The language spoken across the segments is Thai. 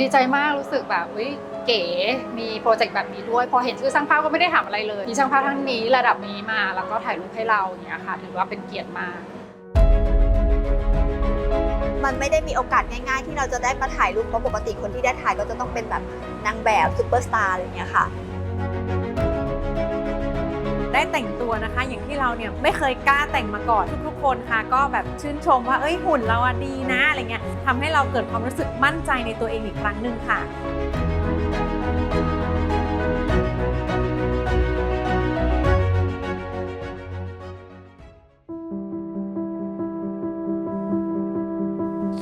ดีใจมากรู้สึกแบบอุ๊ยเก๋มีโปรเจกต์แบบนี้ด้วย พอเห็นชื่อช่างภาพก็ไม่ได้ถามอะไรเลยมีช่างภาพทั้งนี้ระดับนี้มา แล้วก็ถ่ายรูปให้เราเนี่ยค่ะ ถือว่าเป็นเกียรติมากมันไม่ได้มีโอกาสง่ายๆ ที่เราจะได้มาถ่ายรูปเพราะปกติคนที่ได้ถ่ายก็จะต้องเป็นแบบนางแบบซูเปอร์สตาร์อะไรอย่างเงี้ยค่ะ ได้แต่งตัวนะคะ อย่างที่เราเนี่ยไม่เคยกล้าแต่งมาก่อนทุกๆคนค่ะ ก็แบบชื่นชมว่าเอ้ยหุ่นเราอะดีนะอะไรเงี้ยทำให้เราเกิดความรู้สึกมั่นใจในตัวเองอีกครั้งหนึ่งค่ะ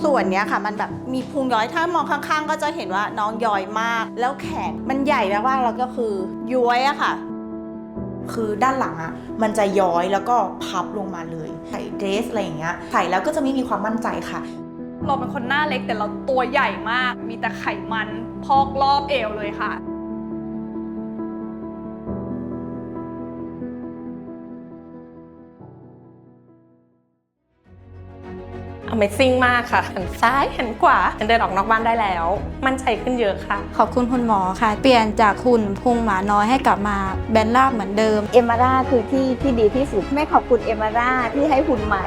ส่วนเนี้ยค่ะมันแบบมีพุงย้อยถ้ามองข้างๆ ก็จะเห็นว่าน้องย้อยมาก แล้วแขนมันใหญ่มากๆแล้วก็คือย้อยอะค่ะ คือด้านหลังอะมันจะย้อยแล้วก็พับลงมาเลยใส่เดรสอะไรอย่างเงี้ยใส่แล้วก็จะไม่มีความมั่นใจค่ะ เราเป็นคนหน้าเล็กแต่เราตัวใหญ่มาก มีแต่ไขมันพอกรอบเอวเลยค่ะ Amazing มากค่ะ หันซ้ายหันขวาเดินออกนอกบ้านได้แล้ว มั่นใจขึ้นเยอะค่ะ ขอบคุณคุณหมอค่ะ เปลี่ยนจากหุ่นพุงหมาน้อยให้กลับมาแบนราบเหมือนเดิม เอมาร่าคือที่ที่ดีที่สุด แม่ขอบคุณเอมาร่าที่ให้หุ่นใหม่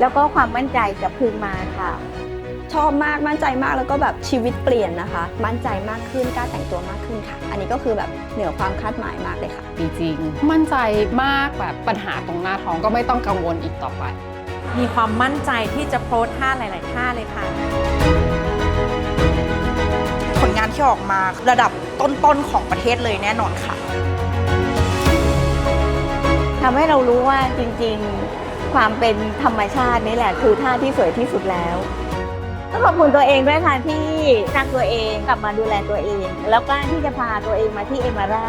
แล้วก็ความมั่นใจกลับคืนมาค่ะ ชอบมากมั่นใจมากแล้วก็แบบชีวิตเปลี่ยนนะคะ มั่นใจมากขึ้นกล้าแต่งตัวมากขึ้นค่ะ อันนี้ก็คือแบบเหนือความคาดหมายมากเลยค่ะจริงๆมั่นใจมากแบบปัญหาตรงหน้าท้องก็ไม่ต้องกังวลอีกต่อไป มีความมั่นใจที่จะโพสท่าหลาย ๆ ท่าเลยค่ะ ผลงานที่ออกมาระดับต้น ๆ ของประเทศเลยแน่นอนค่ะ ทำให้เรารู้ว่าจริงๆ ความเป็นธรรมชาตินี่แหละคือท่าที่สวยที่สุดแล้วต้องขอบคุณตัวเองด้วยค่ะที่รักตัวเองกลับมาดูแลตัวเอง แล้วกล้าที่จะพาตัวเองมาที่เอมาร่า